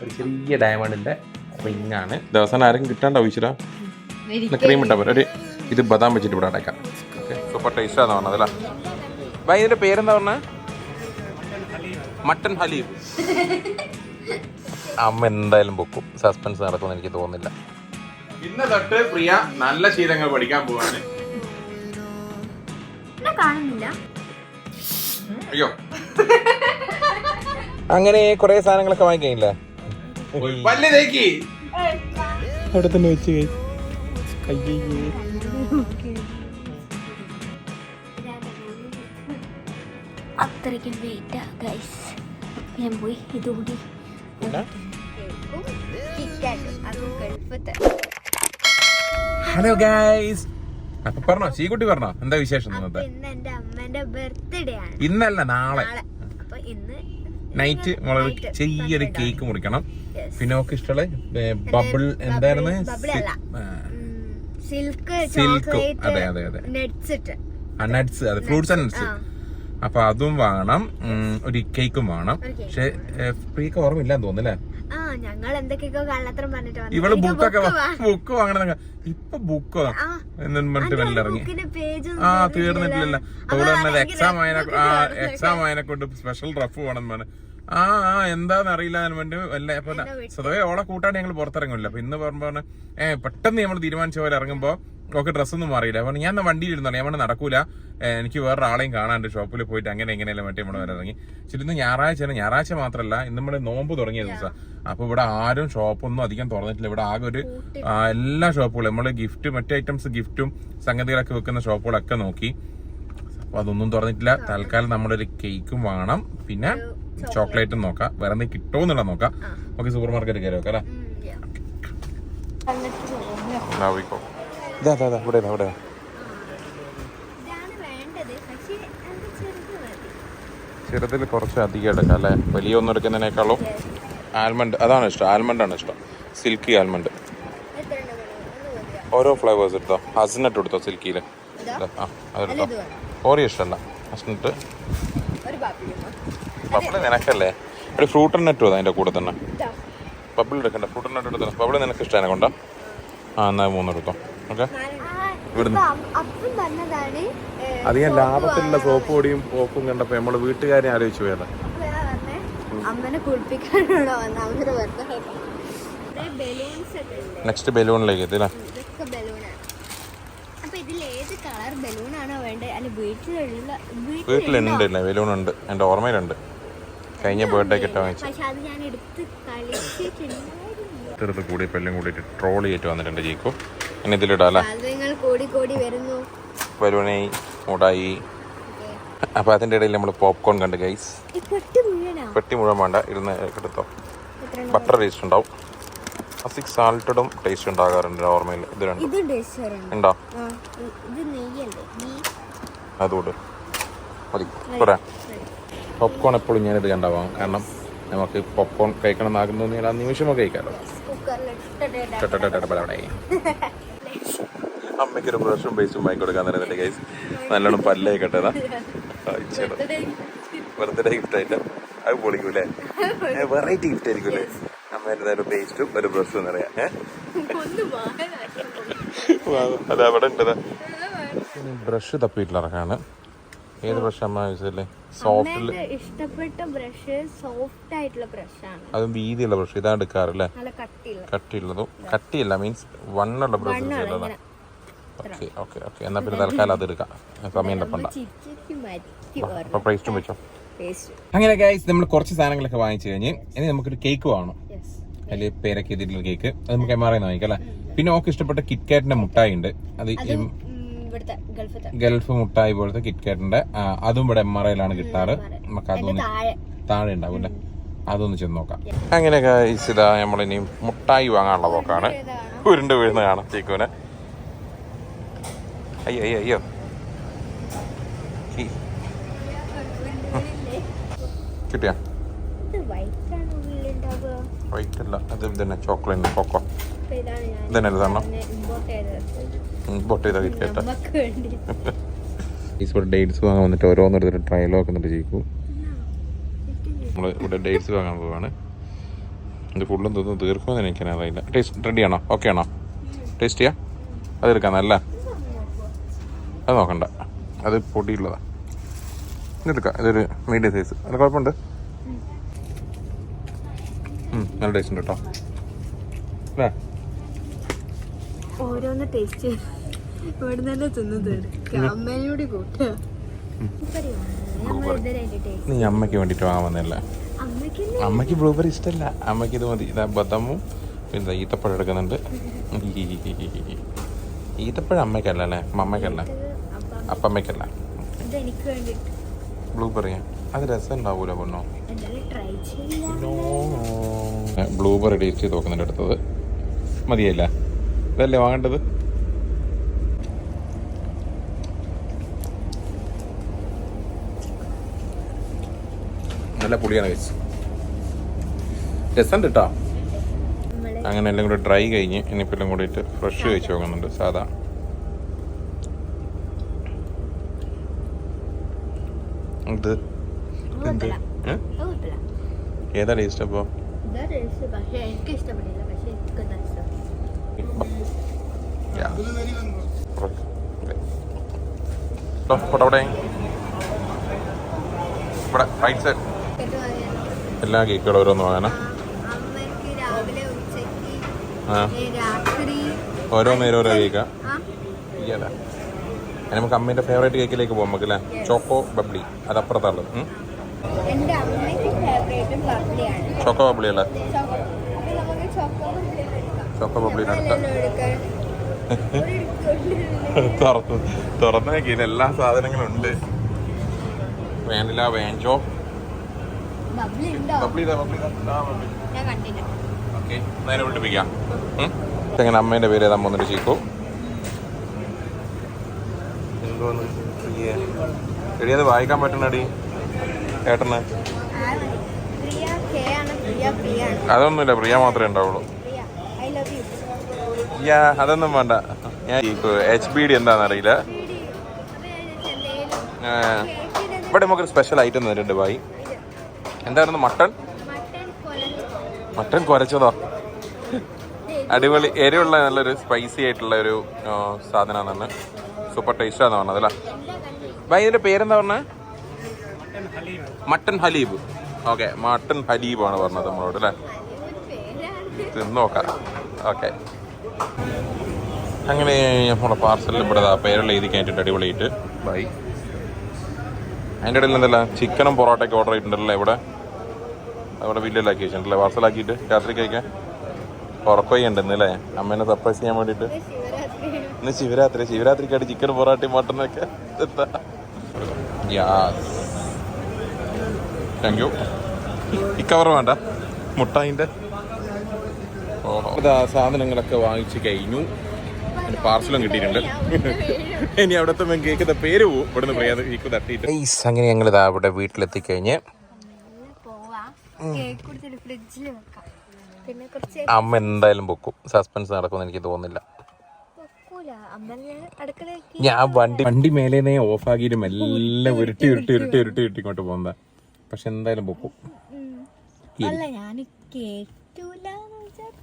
ഒരു ചെറിയ ഡയമണ്ടിന്റെ റിംഗ് ആണ്. ദിവസം ആരും കിട്ടാണ്ടാവും ഈശ്വര ക്രീം ഇട്ടാ പോലെ ഒരു ഇത് ബദാം വെച്ചിട്ട് ഇവിടെ അടയ്ക്കാം. ഓക്കെ. സൂപ്പർ ടേസ്റ്റ് ആണെന്ന് പറഞ്ഞത് അല്ലേ? ബൈ ഇതിന്റെ പേരെന്താ പറഞ്ഞ? മട്ടൻ ഹലീം അമ്മ എന്തായാലും പൊക്കും. സസ്പെൻസ് നടക്കുമെന്ന് എനിക്ക് തോന്നുന്നില്ല. ഇന്ന് തൊട്ട് പ്രിയ നല്ല ശീലങ്ങൾ പഠിക്കാൻ പോവാണ്. കാണുന്നില്ല. അയ്യോ. അങ്ങനെ കുറെ സാധനങ്ങളൊക്കെ വാങ്ങിക്കില്ലേ അവിടെ തന്നെ വെച്ച് അത്രയ്ക്കും വെയിറ്റാ ഗൈസ് ഞാൻ പോയി ഇതുകൂടി ഹലോ ഗൈസ് അപ്പൊ പറഞ്ഞോ ചീക്കുട്ടി പറഞ്ഞോ എന്താ വിശേഷം ഇന്നത്തെ? ഇന്ന് എന്റെ ബർത്ത്ഡേ ആണ്. ഇന്നല്ല നാളെ. അപ്പൊ ഇന്ന് നൈറ്റ് നമ്മളൊരു ചെറിയൊരു കേക്ക് മുറിക്കണം. പിന്നെ ഒക്കെ ഇഷ്ടമുള്ള ബബിൾ എന്തായിരുന്നു. സിൽക്ക് ചോക്ലേറ്റ് അതെ അതെ അതെ. നട്സ് അതെ ഫ്രൂട്ട്സ് ആൻഡ് നട്ട്സ് അപ്പൊ അതും വേണം. ഒരു കേക്കും വേണം. പക്ഷെ പ്രിയക്ക് ഓർമ്മയില്ലാന്ന് തോന്നുന്നല്ലേ ഞങ്ങൾ എന്തൊക്കെയൊക്കെ കള്ളത്തരം പറഞ്ഞിട്ട്. ഇവൾ ബുക്കൊക്കെ ബുക്ക് വാങ്ങണ ഇപ്പൊ ബുക്കോ ഇറങ്ങി ആ. തീർന്നിട്ടില്ല അവൾ എക്സാം ആയനെ എക്സാം ആയനെ കൊണ്ട് സ്പെഷ്യൽ റഫ് വേണം വേണം ആ ആ എന്താന്ന് അറിയില്ല എന്ന് വേണ്ടി. വല്ല അപ്പൊ സ്വതവേ ഓളെ കൂട്ടാണ്ട് ഞങ്ങൾ പുറത്തിറങ്ങില്ല അപ്പൊ ഇന്ന് പറഞ്ഞു ഏഹ് പെട്ടെന്ന് നമ്മൾ തീരുമാനിച്ച പോലെ ഇറങ്ങുമ്പോ ഒക്കെ ഡ്രസ്സൊന്നും മാറിയില്ല. അപ്പൊ ഞാൻ വണ്ടിയിൽ ഇരുന്നോ ഞാൻ നടക്കൂല. എനിക്ക് വേറെ ആളെയും കാണാണ്ട് ഷോപ്പിൽ പോയിട്ട് അങ്ങനെ എങ്ങനെയല്ല മറ്റേ നമ്മൾ വരെ ഇറങ്ങി. ശരി ഇന്ന് ഞായറാഴ്ച ഞായറാഴ്ച മാത്രമല്ല ഇന്ന് നമ്മുടെ നോമ്പ് തുടങ്ങിയ ദിവസം. അപ്പൊ ഇവിടെ ആരും ഷോപ്പൊന്നും അധികം തുറന്നിട്ടില്ല. ഇവിടെ ആകെ ഒരു എല്ലാ ഷോപ്പുകളും. നമ്മൾ ഗിഫ്റ്റ് മറ്റേ ഐറ്റംസ് ഗിഫ്റ്റും സംഗതികളൊക്കെ വെക്കുന്ന ഷോപ്പുകളൊക്കെ നോക്കി. അപ്പൊ അതൊന്നും തുറന്നിട്ടില്ല. തൽക്കാലം നമ്മളൊരു കേക്കും വേണം. പിന്നെ ചോക്ലേറ്റും നോക്കാം. വേറെ എന്തെങ്കിലും കിട്ടുമോ എന്നുള്ള നോക്കാം നമുക്ക് സൂപ്പർ മാർക്കറ്റ് കയറി നോക്കാം അല്ലേ? ഇവിടെ ചെറുതിൽ കുറച്ച് അധികം എടുക്കാം അല്ലേ? വലിയ ഒന്നും എടുക്കുന്നതിനേക്കാളും ആൽമണ്ട് അതാണ് ഇഷ്ടം. ആൽമണ്ട് ആണ് ഇഷ്ടം. Silky almond? ഓരോ ഫ്ലേവേഴ്സ് എടുത്തോ. ഹസ്നട്ട് എടുത്തോ. സിൽക്കിയിൽ? ആ അതെടുത്തോ. ഓറിയോ ഇഷ്ടമല്ല ഹസ്നട്ട് ബബിൾ നിനക്കല്ലേ? ഒരു ഫ്രൂട്ട് നട്ട് അതിന്റെ കൂടെ തന്നെ. ബബിൾ എടുക്കണ്ട ഫ്രൂട്ട് നെറ്റ് എടുത്തോ ബബിൾ നിനക്ക് ഇഷ്ടമാണ് കൊണ്ടാ? ആ എന്നാ മൂന്ന് എടുത്തോ ഓക്കെ ഇവിടുന്ന്. അധികം ലാഭത്തിലുള്ള സോപ്പ് പൊടിയും പോപ്പും കണ്ടപ്പോ നമ്മൾ വീട്ടുകാരെ ആലോചിച്ചു പോയതാ. അമ്മനെ കുളിപ്പിക്കാനാണോ നെക്സ്റ്റ് ബലൂണിലേക്ക് എത്തില്ല ഇതൊക്കെ ബലൂണാണ് അപ്പൊ ഇതിൽ ഏത് കളർ ബലൂണാണോ വേണ്ടത് അല്ല വീട്ടിലുള്ള വീട്ടിലുണ്ട്? ബലൂൺ ഉണ്ട്. എന്റെ ഓർമ്മയിലുണ്ട്. കഴിഞ്ഞ ബർത്ത്ഡേ കിട്ടാൻ വാങ്ങിച്ചു. അടുത്തടുത്ത് കൂടി പെല്ലും കൂടിയിട്ട് ട്രോൾ ചെയ്തിട്ട് വന്നിട്ടുണ്ട് ജീക്കു. ഇനി ഇതിലിടാല്ലേ? സാധനങ്ങൾ മൂടായി. അപ്പൊ അതിന്റെ അതിന്റെ ഇടയിൽ നമ്മൾ പോപ്കോൺ കണ്ട് ഗൈസ് പെട്ടി മുഴുവൻ വേണ്ട ഇരുന്ന് എടുത്തോ. ബട്ടർ ടേസ്റ്റ് ഉണ്ടാവും. അസിക് സാൾട്ടഡും ടേസ്റ്റ് ഉണ്ടാകാറുണ്ട് ഓർമ്മയിൽ. ഇത് രണ്ടും. ഉണ്ടോ? അതുകൊണ്ട് മതി. പോപ്കോൺ എപ്പോഴും ഞാനിത് കണ്ടാവാം. കാരണം നമുക്ക് പോപ്കോൺ കഴിക്കണം എന്നാകുന്നു ആ നിമിഷമൊക്കെ കഴിക്കാമല്ലോ അമ്മയ്ക്കൊരു ബ്രഷും പേസ്റ്റും വാങ്ങി കൊടുക്കാൻ തരുന്നില്ല ഗൈസ് നല്ലോണം പല്ലേ കെട്ടതാ ബർത്ത്ഡേ ഗിഫ്റ്റ് ആയിട്ട് അത് പൊളിക്കൂലേ വെറൈറ്റി ഗിഫ്റ്റ് ആയിരിക്കൂലേ അമ്മേന്റെ ഒരു പേസ്റ്റും ഒരു ബ്രഷും എന്നറിയാം ഏഹ് അത് അവിടെ ഉണ്ട് ബ്രഷ് തപ്പിയിട്ടിലിറക്കാണ് ഏത് ബ്രഷ് അമ്മ യൂസ് ചെയ്യല്ലേ സോഫ്റ്റിൽ ഇഷ്ടപ്പെട്ട ബ്രഷ് സോഫ്റ്റ് ആയിട്ടുള്ള ബ്രഷാണ് അതും വീതിയുള്ള ബ്രഷ് ഇതാണ് എടുക്കാറല്ലേ? കട്ടിയുള്ളതും കട്ടിയില്ല മീൻസ് വണ്ണുള്ള ബ്രഷ് ഓക്കെ ഓക്കെ ഓക്കെ എന്നാ പിന്നെ തൽക്കാലം അത് എടുക്കാം. സമയം തപ്പണ്ട. അപ്പൊ പേസ്റ്റും വെച്ചോ. അങ്ങനെ ഗൈസ് നമ്മൾ കുറച്ച് സാധനങ്ങളൊക്കെ വാങ്ങിച്ചു കഴിഞ്ഞ് ഇനി നമുക്കൊരു കേക്ക് വാങ്ങണം. അതിൽ പേരൊക്കെ എഴുതിയിട്ടുള്ള കേക്ക് അത് നമുക്ക് എം ആർ ഐ വാങ്ങിക്കാം അല്ലേ? പിന്നെ ഓക്ക് ഇഷ്ടപ്പെട്ട കിറ്റ്കാറ്റിന്റെ മുട്ടായി ഉണ്ട്. അത് ഗൾഫ് മുട്ടായി പോലത്തെ കിറ്റ്കാറ്റിന്റെ കാറ്റിന്റെ അതും ഇവിടെ എം ആർ ഐയിലാണ് കിട്ടാറ്. നമുക്ക് അതൊന്ന് താഴെ. ഉണ്ടാവും അല്ലേ? അതൊന്ന് ചെന്ന് നോക്കാം. അങ്ങനെ ഇതാ നമ്മളിനി മുട്ടായി വാങ്ങാനുള്ള പോക്കാണ്. ഉരുണ്ട് വീഴുന്ന കാണാം ചീക്കുവിനെ. അയ്യോ അയ്യോ അയ്യോ. കിട്ടിയ? വൈറ്റ് അല്ല അത് തന്നെ ചോക്ലേറ്റ് കൊക്കോ. ഇതാണ് ഇതന്നെ തരണം ഇമ്പോർട്ട് ചെയ്തത് ബൊട്ട് ചെയ്ത കിറ്റ് ഈസ് ഇവിടെ ഡേറ്റ്സ് വാങ്ങാൻ വന്നിട്ട് ഓരോന്നെടുത്തിട്ട് ട്രയൽ നോക്കുന്നുണ്ട് ചെയ്ക്കു നമ്മൾ ഇവിടെ ഡേറ്റ്സ് വാങ്ങാൻ പോവാണ്. ഇത് ഫുള്ളും തിന്ന് തീർക്കുമെന്ന് എനിക്കറിയില്ല ടേസ്റ്റ് റെഡി ആണോ? ഓക്കെ ആണോ? ടേസ്റ്റ് ചെയ്യാം? അതെടുക്കാം നല്ല അത് നോക്കണ്ട. അത് പൊടിയുള്ളതാ. ഇതെടുക്കാം ഇതൊരു മീഡിയം സൈസ് അത് കുഴപ്പമുണ്ട്? നല്ല ടേസ്റ്റ് ഉണ്ട് കേട്ടോ. അല്ലേ ഓരോന്ന് ടേസ്റ്റ് ഇവിടെ തന്നെ തിന്നു തീർക്കുക അമ്മേനോട് കൂട്ടുക നമ്മൾ ഇതുവരെ നീ അമ്മയ്ക്ക് വേണ്ടിട്ട് വാങ്ങുന്നില്ല അമ്മയ്ക്ക് അമ്മയ്ക്ക് ബ്ലൂബെറി ഇഷ്ടമല്ല അമ്മയ്ക്ക് ഇത് മതി. ഇതാ ബദാമും പിന്നെ ഈത്തപ്പഴം എടുക്കുന്നുണ്ട്. ഈത്തപ്പഴം അമ്മയ്ക്കല്ല അല്ലേ? അമ്മയ്ക്കല്ല. അപ്പം അപ്പമ്മയ്ക്കല്ല ഇത് എനിക്ക് ബ്ലൂബെറി അത് രസം ഉണ്ടാവൂല പൊണ്ണോ ബ്ലൂബെറി ടേസ്റ്റ് ചെയ്ത് നോക്കുന്നുണ്ട് അടുത്തത്. മതിയല്ല? ഇതല്ലേ വാങ്ങേണ്ടത്? നല്ല പുളിയാണ് കഴിച്ച് രസം കേട്ടോ അങ്ങനെ എല്ലാം കൂടി ഡ്രൈ കഴിഞ്ഞ് ഇനിയിപ്പോൾ എല്ലാം കൂടിയിട്ട് ഫ്രഷ് കഴിച്ച് നോക്കുന്നുണ്ട് സാധാ. ഇത് എന്ത്? ഏതാ ടേസ്റ്റ് അപ്പോൾ ഫോട്ടോ ഇവിടെ റൈറ്റ് സൈഡ്. എല്ലാ കേക്കുകളും ഓരോന്ന് വാങ്ങാനാ ഓരോ നേരം ഓരോ കേക്കാ. നമുക്ക് അമ്മേന്റെ ഫേവറേറ്റ് കേക്കിലേക്ക് പോകാം നമുക്ക് അല്ലേ? ചോക്കോ ബബ്ലി അത് ബബ്ലിയാണ് ചോക്കോ ബബ്ലി അല്ലേ? ചോക്കോ ബബ്ലി തുറന്നു. തുറന്ന് എല്ലാ സാധനങ്ങളും ഉണ്ട്. വേനില വേഞ്ചോ നേരെ വിളിപ്പിക്കാം. ഉം? എങ്ങനെ അമ്മേന്റെ പേര് ഏതാ മൂന്നൊരു ചീക്കോ എന്തോന്ന്? എടി അത് വായിക്കാൻ പറ്റണടി ഏട്ടന്. ആ കെ ആണ് പ്രിയ പ്രിയ ആണ് അതൊന്നുമില്ല പ്രിയ മാത്രമേ ഉണ്ടാവുള്ളൂ പ്രിയ ഐ ലവ് യു യാ അതൊന്നും വേണ്ട ഞാൻ എച്ച് ബി ഡി എന്താണെന്ന് അറിയില്ല ഇവിടെ നമുക്കൊരു സ്പെഷ്യൽ ഐറ്റം തന്നിട്ടുണ്ട് ബായി. എന്തായിരുന്നു മട്ടൺ? മട്ടൺ കുരച്ചതോ? അടിപൊളി എരിവുള്ള നല്ലൊരു സ്പൈസി ആയിട്ടുള്ള ഒരു സാധനമാണ് സൂപ്പർ ടേസ്റ്റാന്ന് പറഞ്ഞത് അല്ലേ? ബായി ഇതിന്റെ പേരെന്താ പറഞ്ഞത് മട്ടൺ ഹലീബ്. ഓക്കെ മട്ടൺ ഹലീബാണ് പറഞ്ഞത് നമ്മളോട് അല്ലേ? നോക്കാം. ഓക്കെ. അങ്ങനെ നമ്മുടെ പാർസലിൽ ഇവിടെ പേരുള്ള എഴുതി കഴിഞ്ഞിട്ട് അടിപൊളിയായിട്ട്. ബൈ. അതിന്റെ ഇടയിൽ എന്തല്ല? ചിക്കനും പൊറോട്ടയൊക്കെ ഓർഡർ ചെയ്തിട്ടുണ്ടല്ലോ ഇവിടെ? അവിടെ വീട്ടിലാക്കി വെച്ചിട്ടുണ്ടല്ലേ പാർസലാക്കിയിട്ട് രാത്രി കഴിക്കാൻ? ഉറക്കുകയുണ്ട് അല്ലേ? അമ്മേനെ സർപ്രൈസ് ചെയ്യാൻ വേണ്ടിയിട്ട്. ഇന്ന് ശിവരാത്രി. ശിവരാത്രിക്കായിട്ട് ചിക്കൻ പൊറോട്ടയും മട്ടനൊക്കെ എന്താ? താങ്ക് യു ഈ കവർ വേണ്ട. മുട്ടായിന്റെ സാധനങ്ങളൊക്കെ വാങ്ങിച്ച് കഴിഞ്ഞു. പാർസലും കിട്ടിയിട്ടുണ്ട്. ഇനി അവിടുത്തെ കേക്കിന്റെ പേര് പോവും. ഇവിടുന്ന് പറയാതെ കേക്ക് തട്ടിയിട്ട്. അങ്ങനെ ഞങ്ങൾ ഇതാ അവിടെ വീട്ടിലെത്തി കഴിഞ്ഞ് കേക്ക് കൊടുത്തിട്ട് ഫ്രിഡ്ജിൽ വെക്കാം പിന്നെ കുറച്ച് അമ്മ എന്തായാലും പൊക്കും. സസ്പെൻസ് നടക്കുമെന്ന് എനിക്ക് തോന്നുന്നില്ല. ഞാൻ വണ്ടി വണ്ടി മേലേനെ ഓഫ് ആക്കിയിട്ട് മെല്ലെ ഉരുട്ടി ഉരുട്ടി ഉരുട്ടി ഉരുട്ടി ഉരുട്ടി ഇങ്ങോട്ട് പോകുന്നതാ. പക്ഷെ എന്തായാലും പൊക്കും. അല്ല ഞാൻ കേറ്റൂല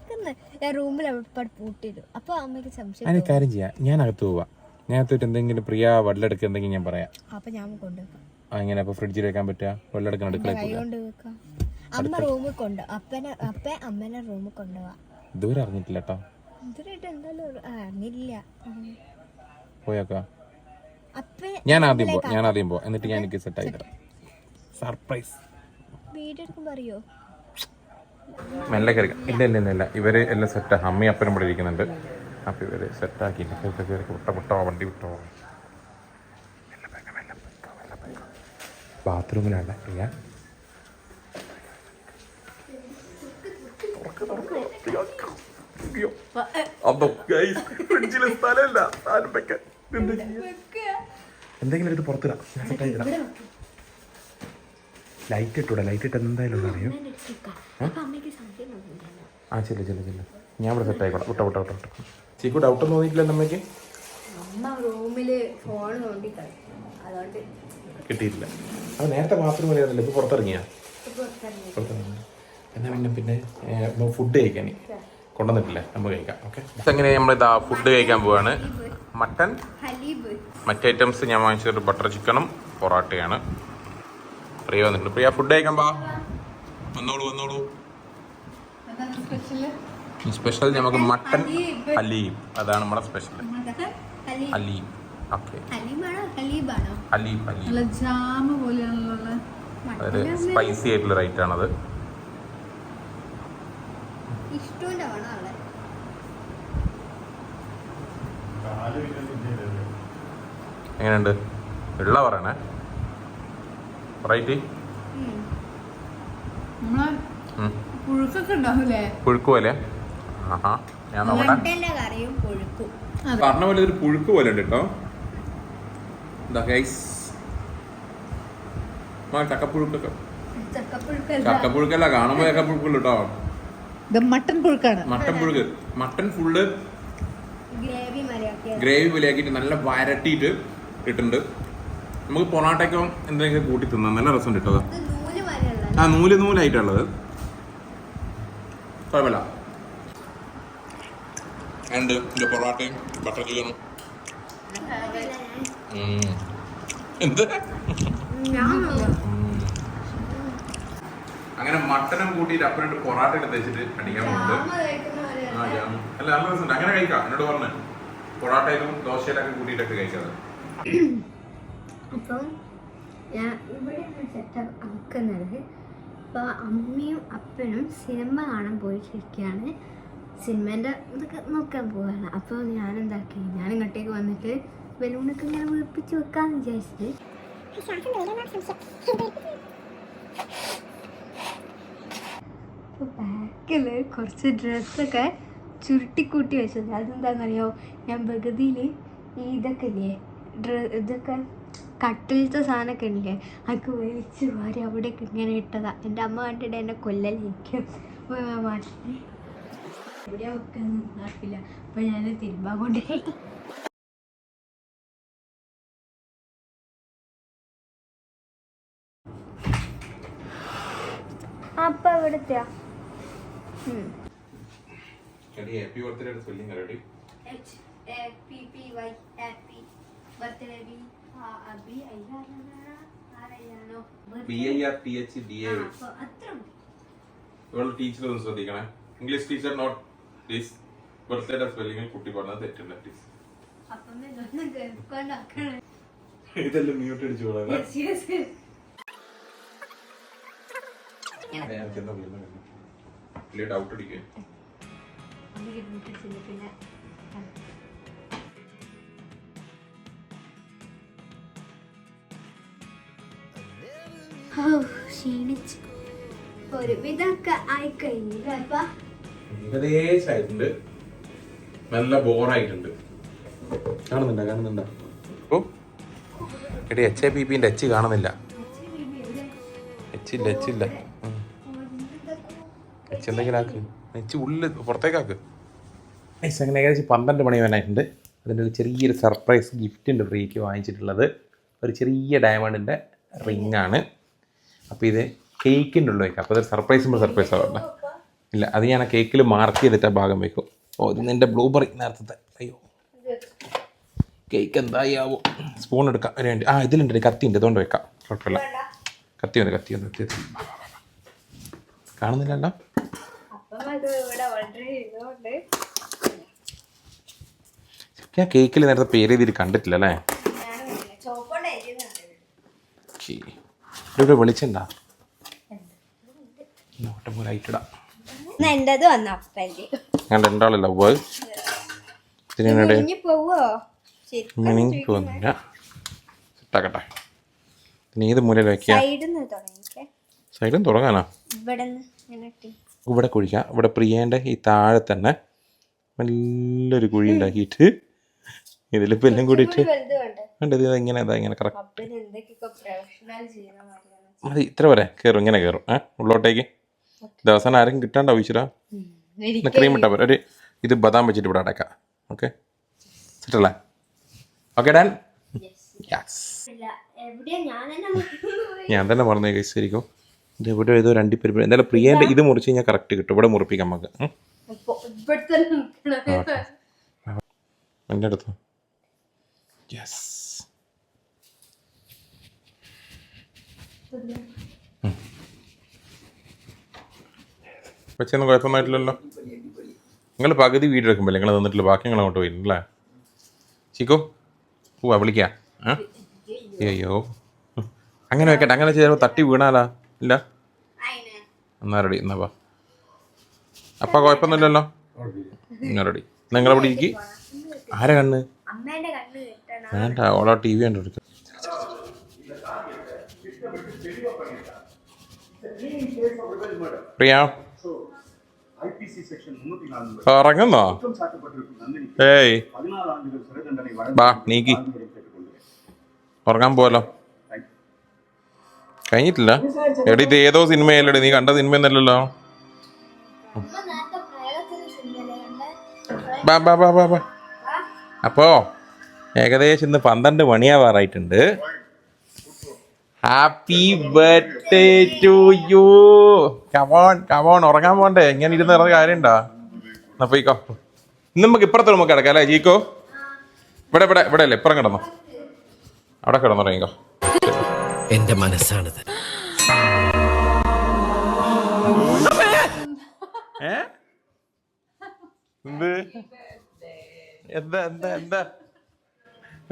വിചാരിക്കുന്നത് ഞാൻ റൂമിൽ അവിടെ പൂട്ടിയിടും. അപ്പൊ അമ്മയ്ക്ക് സംശയം അതിന് കാര്യം ചെയ്യാം. ഞാൻ അകത്ത് പോവാ. ഞാൻ അകത്തോട്ട് എന്തെങ്കിലും പ്രിയ വെള്ളമെടുക്കുക എന്തെങ്കിലും ഞാൻ പറയാം. അപ്പൊ ഞാൻ കൊണ്ടുവെക്കാം. അങ്ങനെ അപ്പൊ ഫ്രിഡ്ജിൽ വെക്കാൻ പറ്റുക വെള്ളമെടുക്കാൻ വെക്കാം. അമ്മ റൂമിൽ കൊണ്ട് അപ്പനെ അപ്പ അമ്മനെ റൂമിൽ കൊണ്ടുപോവാ ഇതുവരെ അറിഞ്ഞിട്ടില്ല കേട്ടോ ഇതിലിട്ട് എന്തായാലും അറിഞ്ഞില്ല. ഉം. പോയേക്കാം ഞാൻ ആദ്യം പോ ഞാൻ ആദ്യം പോ എന്നിട്ട് ഞാൻ എനിക്ക് സെറ്റ് ആയി തരാം. സർപ്രൈസ് വീഡിയോ എടുക്കുമ്പോ അറിയോ? മെല്ലെ കയറിക്കാം ഇല്ല ഇല്ല ഇല്ല ഇല്ല. ഇവർ എല്ലാം സെറ്റാ അമ്മയും അപ്പനും ഇവിടെ ഇരിക്കുന്നുണ്ട്. അപ്പൊ ഇവർ സെറ്റാക്കിയില്ല കയറി കയറി വിട്ടോ വിട്ടോ വണ്ടി വിട്ടോ. ബാത്റൂമിലാണ്. ഞാൻ അതോ. ഫ്രിഡ്ജിലെ സ്ഥലമില്ല. സാധനം വെക്കാൻ. എന്താ? ചെയ്യാ? എന്തെങ്കിലും എടുത്ത് പുറത്തിടാം. ഞാൻ സെറ്റായി തരാം. ലൈറ്റ് ഇട്ടൂടെ? ലൈറ്റ് ഇട്ട് എന്തായാലും അറിയും? അമ്മയ്ക്ക് ആ? ചെല്ലു ചെല്ലു ചെല്ലു. ഞാൻ ഇവിടെ സെറ്റ് ആയിക്കോളാം. വിട്ടോ വിട്ടോ വിട്ടോ വിട്ടോ. ചീക്കു ഡൗട്ട് ഒന്നും തോന്നിയിട്ടില്ല നമ്മക്ക് അമ്മ റൂമിൽ ഫോൺ നോണ്ടി അതുകൊണ്ട് കിട്ടിയിട്ടില്ല. അത് നേരത്തെ ബാത്റൂം ബാത്റൂമിലായിരുന്നില്ല ഇപ്പൊ പുറത്തിറങ്ങിയാ? ഇപ്പുറത്തെ എന്നാ പിന്നെ പിന്നെ ഫുഡ് കഴിക്കാൻ. കൊണ്ടുവന്നിട്ടില്ലേ. നമുക്ക് കഴിക്കാം. ഓക്കെ അങ്ങനെ നമ്മൾ ഇതാ ഫുഡ് കഴിക്കാൻ പോവാണ്? മട്ടൻ? മറ്റേ മറ്റ് ഐറ്റംസ് ഞാൻ വാങ്ങിച്ചൊരു ബട്ടർ ചിക്കനും പൊറോട്ടയാണ്. പ്രിയ വന്നിട്ടുണ്ട്. പ്രിയ ഫുഡ് കഴിക്കാൻ പാ വന്നോളൂ വന്നോളൂ. സ്പെഷ്യൽ നമുക്ക് മട്ടൻ ഹലീം അതാണ് നമ്മുടെ സ്പെഷ്യൽ ഹലീബ് ഓക്കെ. പോലെയാണല്ലോ അതൊരു സ്പൈസി ആയിട്ടുള്ള റൈറ്റ് ആണത്. എങ്ങനെയുണ്ട്? ഉള്ള പറയണേ. റൈറ്റ് പുഴുക്ക് പോലെ. ആഹാ. ഞാൻ നോക്കട്ടെ. പറഞ്ഞ പോലെ ഒരു പുഴുക്ക് പോലെ ഉണ്ട് കേട്ടോ. എന്താ ഗൈസ് ആ ചക്കപ്പുഴുക്കൊക്കെ. ചക്കപ്പുഴുക്കല്ല. കാണുമ്പോ ചക്കപ്പുഴുക്കുള്ളൂ കേട്ടോ. മട്ടൻ പുഴുക്കാണ്. മട്ടൻ പുഴുക്ക്. മട്ടൻ ഫുള്ള് ഗ്രേവി പോലെയാക്കിയിട്ട് നല്ല വരട്ടിയിട്ട് ഇട്ടിട്ടുണ്ട്. നമുക്ക് പൊറോട്ടയ്ക്കോ എന്തെങ്കിലും കൂട്ടി തിന്നാം. നല്ല രസം കേട്ടോ അത്. ഇത് നൂൽ മരയുള്ള ആ നൂൽ നൂലായിട്ടുള്ളത് കുഴപ്പമില്ല. രണ്ട് ഇതിന്റെ പൊറോട്ടയും ബട്ടർ ചിക്കനും. എന്ത്? അങ്ങനെ മട്ടനും കൂട്ടിയിട്ട് അപ്പനിട്ട് പൊറാട്ട എടുത്ത് വെച്ചിട്ട് അടിക്കാൻ പോകുന്നുണ്ട്. ആ ജാം അല്ല നല്ല രസമുണ്ട്. അങ്ങനെ കഴിക്കാം. എന്നോട് പറഞ്ഞു പൊറാട്ടയിലും ദോശയിലൊക്കെ കൂട്ടിയിട്ടൊക്കെ കഴിക്കാതെ അപ്പം ഞാൻ ഇവിടെ സെറ്റപ്പ് ആക്കുന്നത് അപ്പോൾ അമ്മയും അപ്പനും സിനിമ കാണാൻ പോയിട്ടിരിക്കുകയാണ്. സിനിമേന്റെ ഇതൊക്കെ നോക്കാൻ പോവാണ്. അപ്പോൾ ഞാൻ എന്താക്കി ഞാൻ ഇങ്ങോട്ടേക്ക് വന്നിട്ട് ബലൂണൊക്കെ ഇങ്ങനെ വീർപ്പിച്ച് വെക്കാമെന്ന് വിചാരിച്ചിട്ട്. അപ്പോൾ ബാക്കിൽ കുറച്ച് ഡ്രസ്സൊക്കെ ചുരുട്ടിക്കൂട്ടി വെച്ചത് അതെന്താണെന്നറിയോ ഞാൻ ഈ ഇതൊക്കെ ഇല്ലേ ഡ്ര ഇതൊക്കെ കട്ടിലത്തെ സാധനമൊക്കെ ഇല്ലേ അതൊക്കെ വലിച്ച് വാരി അവിടെയൊക്കെ ഇങ്ങനെ ഇട്ടതാ. എന്റെ അമ്മ കണ്ടിട്ട് എന്നെ അപ്പോൾ ഞാൻ മാറ്റി എവിടെയാ വെക്കാന്ന് അറിയില്ല അപ്പോൾ ഞാൻ തിരുമ്പാൻ കൊണ്ടുപോയി അപ്പൊ എവിടത്തെയാ? Happy birthday spelling B I R T H D മതി. ഇവളുടെ ടീച്ചർ ഒന്ന് ശ്രദ്ധിക്കണേ. English teacher note this birthday സ്പെല്ലിംഗിൽ കുട്ടി പറഞ്ഞത് തെറ്റുണ്ട് കേൾക്കൊണ്ടാക്കണം. ഇതെല്ലാം മ്യൂട്ട് അടിച്ചു ഡൗട്ട് അടിക്കുക പിന്നെ. ഓ ക്ഷീണിച്ചു. ഒരുവിധമൊക്കെ ആയി അപ്പൊ ഏകദേശമായിട്ടുണ്ട് നല്ല ബോറായിട്ടുണ്ട്. കാണുന്നുണ്ടോ കാണുന്നുണ്ടോ? ഓ എടി എച്ച് എ പി പിന്റെ എച്ച് കാണുന്നില്ല. എച്ച് ഇല്ല എച്ച് എന്തെങ്കിലും ആക്ക്. എച്ച് ഉള്ളിൽ പുറത്തേക്കാക്ക് ഐസ് അങ്ങനെ ഏകദേശം പന്ത്രണ്ട് മണി വേനായിട്ടുണ്ട് അതിന്റെ ഒരു ചെറിയൊരു സർപ്രൈസ് ഗിഫ്റ്റ് ഉണ്ട് ഫ്രീക്ക് വാങ്ങിച്ചിട്ടുള്ളത്. ഒരു ചെറിയ ഡയമണ്ടിന്റെ റിംഗ് ആണ്. അപ്പോൾ ഇത് കേക്കിന്റെ ഉള്ളിൽ വയ്ക്കാം അപ്പോൾ അതൊരു സർപ്രൈസ് നമ്മൾ സർപ്രൈസ് ആവണ്ട ഇല്ല അത് ഞാൻ ആ കേക്കിൽ മാർക്ക് ചെയ്തിട്ട് ആ ഭാഗം വയ്ക്കും ഓ ഇത് എന്റെ ബ്ലൂബെറി നേരത്തെ. അയ്യോ. കേക്ക് എന്തായി ആവും സ്പൂൺ എടുക്കാം. അതിന് വേണ്ടി ആ ഇതിലുണ്ട് കത്തി ഉണ്ട്. അതുകൊണ്ട് വെക്കാം. കുഴപ്പമില്ല. കത്തി വന്നു കത്തി വന്നു കത്തി. കാണുന്നില്ലല്ലോ? ഞാൻ കേക്കിൽ നേരത്തെ പേര് ചെയ്തിട്ട് കണ്ടിട്ടില്ല അല്ലേ? ഇവിടെ വെളിച്ചുണ്ടാ? ഇതിനിടെ സെറ്റാക്കട്ടെ ഇനി ഏത് മൂലയിൽ വയ്ക്കുക സൈഡിൽ തുടങ്ങാനാ? ഇവിടെ കുഴിക്കാം. ഇവിടെ പ്രിയേന്റെ ഈ താഴെ തന്നെ നല്ലൊരു കുഴി ഉണ്ടാക്കിയിട്ട് ഇതിലിപ്പോൾ എല്ലാം കൂടിയിട്ട് വേണ്ടത് ഇതെങ്ങനെ ഇതാ ഇങ്ങനെ കറക്റ്റ് മതി ഇത്ര വരെ കയറും ഇങ്ങനെ കയറും ഏ ഉള്ളോട്ടേക്ക്. ദിവസം ആരും കിട്ടാണ്ടാവും ഈശ്വരാ ക്രീം ഇട്ടാൽ പോരെ. ഒരു ഇത് ബദാം വെച്ചിട്ട് ഇവിടെ അടക്കാം ഓക്കെ? സെറ്റല്ലേ? ഓക്കെ ഡാൻ ഞാൻ തന്നെ പറഞ്ഞു കഴിച്ച് ശരിക്കും. ഇത് ഇവിടെ ഏതോ രണ്ടിപ്പരിപ്പ് എന്തായാലും പ്രിയേന്റെ ഇത് മുറിച്ച് കഴിഞ്ഞാൽ കറക്റ്റ് കിട്ടും. ഇവിടെ മുറിപ്പിക്കാം നമുക്ക്. എന്റെ അടുത്ത്. യെസ് വെച്ചൊന്നും കുഴപ്പമായിട്ടില്ലല്ലോ. നിങ്ങൾ പകുതി വീടെടുക്കുമ്പോൾ നിങ്ങൾ തന്നിട്ടില്ല ബാക്കി നിങ്ങൾ അങ്ങോട്ട് പോയിരുന്നല്ലേ ചിക്കോ പോവാ വിളിക്കാം. ആ? അയ്യോ. അങ്ങനെ വെക്കട്ടെ. അങ്ങനെ ചെയ്യുമ്പോൾ തട്ടി വീണാലാ? ഇല്ല? എന്നാ റെഡി എന്നാ വാ. അപ്പ കുഴപ്പമൊന്നുമില്ലല്ലോ. എന്നാ റെഡി നിങ്ങളെ ഇവിടെ ഇരിക്കി. ആരാ കണ്ണ്? വേണ്ട. ഓളോ ടി വി കണ്ടു പ്രിയ? ഉറങ്ങുന്നോ ഏയ്. ബാ നീക്കി. ഉറങ്ങാൻ പോലോ കഴിഞ്ഞിട്ടില്ല. എടി ഇത് ഏതോ സിനിമയല്ലേ നീ കണ്ട സിനിമയൊന്നല്ലല്ലോ ബാ ബാ ബാ ബാ ബാ. അപ്പോ ഏകദേശം ഇന്ന് പന്ത്രണ്ട് മണിയാവാറായിട്ടുണ്ട്. Happy birthday to you come on come on ഉറങ്ങാൻ പോണ്ടേ. ഇങ്ങനെ ഇരുന്ന് ഇറങ്ങുന്ന കാര്യമുണ്ടോ? എന്നാ പോയിക്കോ. ഇന്ന് നമുക്ക് ഇപ്പുറത്ത് നമുക്ക് കിടക്കാം അല്ലേ ജീക്കോ? ഇവിടെ ഇവിടെ ഇവിടെ അല്ലേ ഇപ്പുറം കിടന്നോ. അവിടെ കിടന്നുറങ്ങിക്കോ എന്റെ മനസ്സാണിത്. എന്താ? എന്താ എന്താ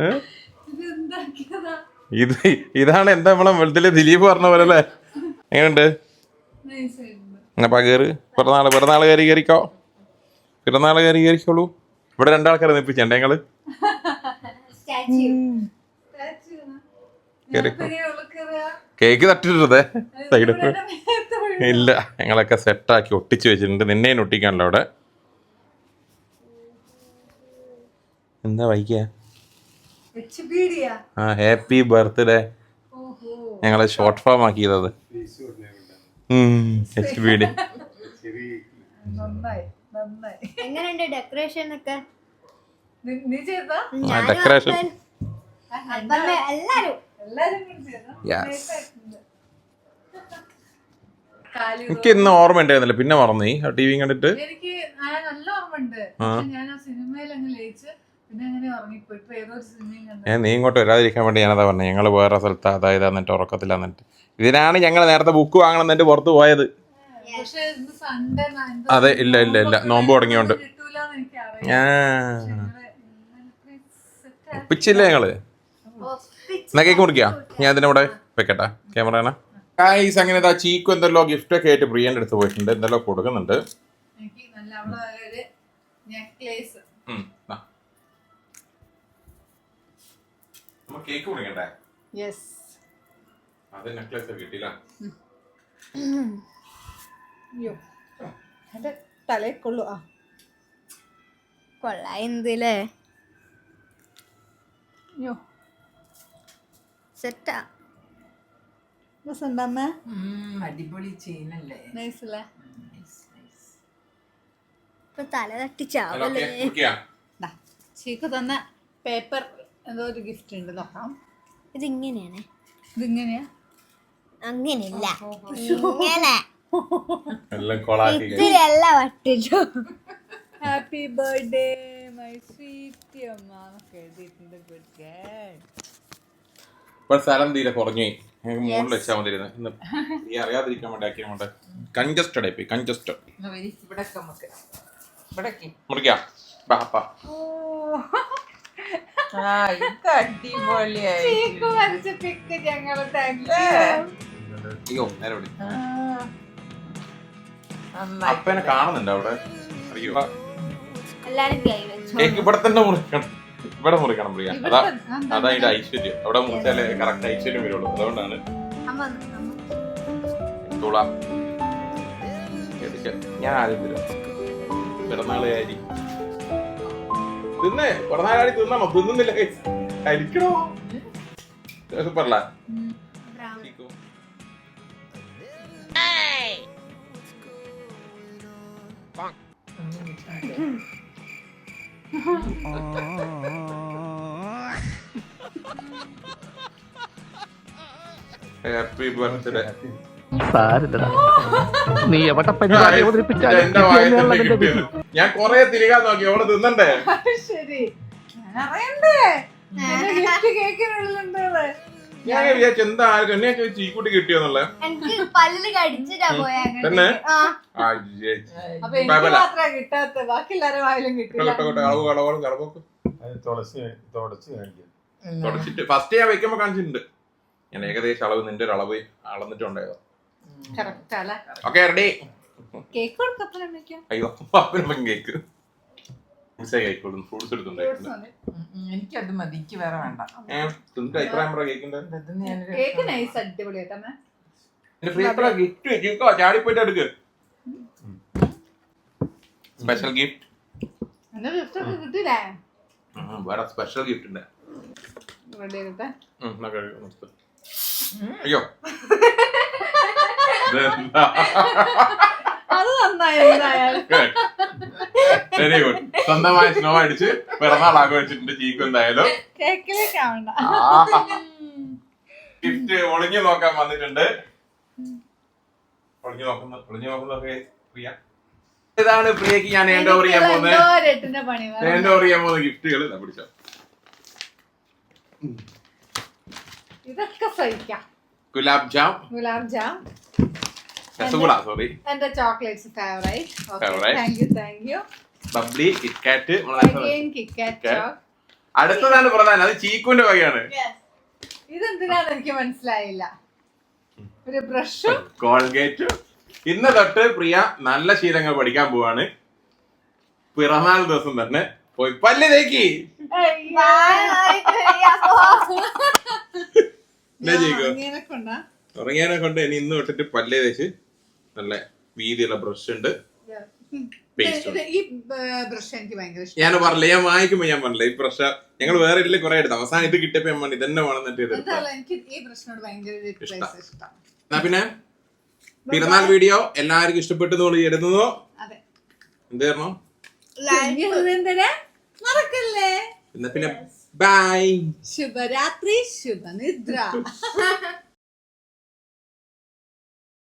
ഏ? ഇത് ഇതാണ് എന്താ നമ്മളെ വെളുത്തിലെ ദിലീപ് പറഞ്ഞ പോലെ അല്ലേ? എങ്ങനെയുണ്ട്? എന്നപ്പാ കയറി പിറന്നാൾ പിറന്നാൾ കയറി കയറിക്കോ. പിറന്നാൾ കയറി കയറിക്കോളൂ. ഇവിടെ രണ്ടാൾക്കാരെ നിപ്പിച്ചേ ഞങ്ങൾ കേക്ക് തട്ടിട്ടേ സൈഡ് ഇല്ല ഞങ്ങളൊക്കെ സെറ്റാക്കി ഒട്ടിച്ചു വെച്ചിട്ടുണ്ട്. നിന്നെയും ഒട്ടിക്കാണല്ലോ അവിടെ. എന്താ വൈകിയ? ആ ഹാപ്പി ബർത്ത്ഡേ. ഞങ്ങളെ ഞങ്ങൾ ഷോർട്ട് ഫോം ആക്കിയത് എച്ച് ബി ഡി നന്നായി നന്നായി. എങ്ങനെയുണ്ട് ഡെക്കറേഷൻ ഒക്കെ? എനിക്ക് ഇന്ന് ഓർമ്മ ഉണ്ടായിരുന്നില്ല. പിന്നെ മറന്നു ആ ടി വി കണ്ടിട്ട്. എനിക്ക് നല്ല ഓർമ്മ ഉണ്ട് ഞാൻ ആ സിനിമയിൽ അങ്ങ് ലയിച്ച് ഏ നീ ഇങ്ങോട്ട് വരാതിരിക്കാൻ വേണ്ടി ഞാനതാ പറഞ്ഞു. ഞങ്ങൾ വേറെ സ്ഥലത്ത്. അതായത് എന്നിട്ട് ഉറക്കത്തില്ല എന്നിട്ട്. ഇതിനാണ് ഞങ്ങൾ നേരത്തെ ബുക്ക് വാങ്ങണം എന്നിട്ട് പുറത്ത് പോയത്. പക്ഷെ ഇന്ന് സൺഡേ അതെ, ഇല്ല, ഇല്ല, ഇല്ല. നോമ്പ് തുടങ്ങിയോണ്ട്. ഒപ്പിച്ചില്ല എനിക്ക് അറിയാം ഞാൻ ഒപ്പിച്ചില്ലേ ഞങ്ങൾ? എന്നാ കേക്ക് മുറിക്കാം? ഞാൻ ഇതിന്റെ കൂടെ വെക്കട്ടെ. ക്യാമറ ഗായ്സ് അങ്ങനെ ഇതാ ചീക്കു എന്തെല്ലോ ഗിഫ്റ്റ് ഒക്കെ ആയിട്ട് പ്രിയന്റെ അടുത്ത് പോയിട്ടുണ്ട്. എന്തെല്ലോ കൊടുക്കുന്നുണ്ട്. നെക്ലേസ് കേക്ക് മുറിക്കണ്ടേ? യെസ് അത് നെക്ലേസ് കിട്ടില്ല അയ്യോ. എന്റെ തലയിൽ കൊള്ളു. ആ. കൊള്ളാ എന്തില്ലേ അയ്യോ സെറ്റാ രസമുണ്ടമ്മ? അടിപൊളി ചെയിനല്ലേ? നൈസ് അല്ലേ ഇപ്പൊ തല തട്ടിച്ചാവല്ലേ? ചീക്ക് തന്ന പേപ്പർ എന്തോ ഒരു ഗിഫ്റ്റ് ഉണ്ട് നോക്കാം. ഇതിങ്ങനെയാണ്. ഇതിങ്ങനെയാ? അങ്ങനെയല്ല. ഇങ്ങനെ. ഇതിലല്ല ഹാപ്പി ബർത്ത്ഡേ മൈ സ്വീറ്റ് അമ്മ എന്നൊക്കെ എഴുതിയിട്ടുണ്ട് ഗുഡ് ഗേൾ സ്ഥലം തീരെ കുറഞ്ഞു. ഞങ്ങൾക്ക് മുകളിൽ വെച്ചാൽ മതിരുന്നു ഇന്ന് ഈ അറിയാതിരിക്കാൻ വേണ്ടി കൺജസ്റ്റഡ് ആയിപ്പോയി കൺജസ്റ്റഡ് ഇവിടെ മുറിക്കാം. ബാപ്പാ ചീക്ക് വരച്ച പിക്ക് ഞങ്ങൾ താങ്ക് അയ്യോ നേരെ വിളി. അപ്പനെ കാണുന്നുണ്ട് അവിടെ? അറിയോ? ഇവിടെ തന്നെ മുറിക്കണം. ഇവിടെ മുറിക്കണം പ്രിയ. അതാ അതാ ഇതിന്റെ ഐശ്വര്യം. അവിടെ മുറിച്ചാലേ കറക്റ്റ് ഐശ്വര്യം വരുള്ളൂ. അതുകൊണ്ടാണ്. തുളാം. ഞാൻ ആദ്യം തരും. പിറന്നാൾ തിന്നേ. പിറന്നാളാടി തിന്നണോ. തിന്നുന്നില്ല. കഴിക്കണോ? സൂപ്പറല്ല ഹാപ്പി ബർത്ത്ഡേ. സാരില്ലടാ. നീ എവിടെ പരിപാടി അവതരിപ്പിച്ചാലും ഞാൻ കൊറേ തിരികാൻ നോക്കി അവിടെ തിന്നണ്ടേ? ശരി. ഞാൻ അറിയണ്ടേ? ഗിഫ്റ്റ് കേക്കിനുള്ളിലുണ്ട് ഞാൻ വിചാരിച്ചു എന്താ എന്നെ ചോദിച്ചു ഈ കുട്ടി കിട്ടിയോന്നുള്ള എനിക്ക് പല്ല് കടിച്ചിട്ടാ പോയ തന്നെ? ആ. ആ, അപ്പൊ എനിക്ക് കുഴപ്പമില്ല. മാത്രമേ കിട്ടാത്ത ബാക്കി എല്ലാരും വായിലും കൊട്ടെ, കിട്ടില്ല. കൊട്ടെ, കൊട്ടെ. അളവ് കളവോളം കളവൊക്കെ തുളസി തുടച്ച് കാണിക്കാം. തുടച്ചിട്ട് ഫസ്റ്റ് ഞാൻ വെക്കുമ്പോ കാണിച്ചിട്ടുണ്ട്. ഞാൻ ഏകദേശം അളവ് നിന്റെ ഒരു അളവ് അളന്നിട്ടുണ്ടായതോ ഓക്കെ റെഡി കേക്ക് അമ്മയ്ക്ക് അയ്യോ പാപ്പനും കേക്ക്. ഫ്രൂട്ട്സേ കഴിക്കോളും ഫ്രൂട്ട്സ് എടുത്തുണ്ടായിട്ടുണ്ട്. എനിക്കത് മതി എനിക്ക് വേറെ വേണ്ട. കേക്ക് നൈസ് കേക്കോ ചാടിപ്പോയിട്ട് എടുക്ക്. സ്പെഷ്യൽ ഗിഫ്റ്റ് കിട്ടിയില്ലേ വേറെ സ്പെഷ്യൽ ഗിഫ്റ്റ് ഉണ്ട്. അയ്യോ. അത് നന്നായി എന്തായാലും വെരി ഗുഡ് സ്വന്തമായി സ്നോ അടിച്ച് പിറന്നാൾ ആഘോഷിച്ചിട്ടുണ്ട് ചീക്കു എന്തായാലും. കേക്കിലേക്ക് ആവണ്ട. ഗിഫ്റ്റ് ഒളിഞ്ഞു നോക്കാൻ വന്നിട്ടുണ്ട്. ഒളിഞ്ഞു നോക്കുന്ന ഒളിഞ്ഞു നോക്കുന്നതൊക്കെ പ്രിയ. ഇതാണ് പ്രിയക്ക് ഞാൻ എന്റെ ഓവർ ചെയ്യാൻ പോകുന്നത്. എന്റെ ഓവർ ചെയ്യാൻ പോകുന്ന ഗിഫ്റ്റുകൾ പിടിച്ചോ. ഇതൊക്കെ സഹിക്കാം. ഗുലാബ് ജാം. ഗുലാബ് ജാം. രസഗുള സോറി എന്റെ chocolates favourite. Thank you thank you Bubbly KitKat അടുത്തതാണ് പ്രധാനം അത് ചീക്കുവിന്റെ വകയാണ്. ഇതെന്തിനാന്ന് എനിക്ക് മനസ്സിലായില്ല. ഒരു ബ്രഷും കോൾഗേറ്റും ഇന്ന് തൊട്ട് പ്രിയ നല്ല ശീലങ്ങൾ പഠിക്കാൻ പോവാണ്. പിറന്നാൾ ദിവസം തന്നെ പോയി പല്ല് തേക്കി. ഉറങ്ങിയാനെ കൊണ്ട് ഇനി ഇന്ന് തൊട്ടിട്ട് പല്ല് തേച്ച് നല്ല വീതിയുള്ള ബ്രഷ് ഉണ്ട്. പേസ്റ്റ് ഈ ബ്രഷ് എനിക്ക് ഭയങ്കര ഇഷ്ടം. ഞാൻ പറഞ്ഞില്ല? ഞാൻ വാങ്ങിക്കുമ്പോ ഞാൻ പറഞ്ഞില്ല? ഈ ബ്രഷ് ഞങ്ങൾ വേറെ ഇതിൽ കുറെ എടുത്തു അവസാനം ഇത് കിട്ടിയപ്പോ ഞാൻ പറഞ്ഞു ഇതന്നെ ഇത് എനിക്ക് ഈ ബ്രഷിനോട് ഭയങ്കര. എന്നാ പിന്നെ പിറന്നാൾ വീഡിയോ എല്ലാവർക്കും ഇഷ്ടപ്പെട്ടു തോളി എടുത്തതോ അതെ. എന്ത് മറക്കല്ലേ? എന്നാ പിന്നെ ബൈ ശുഭരാത്രി ശുഭനിദ്ര.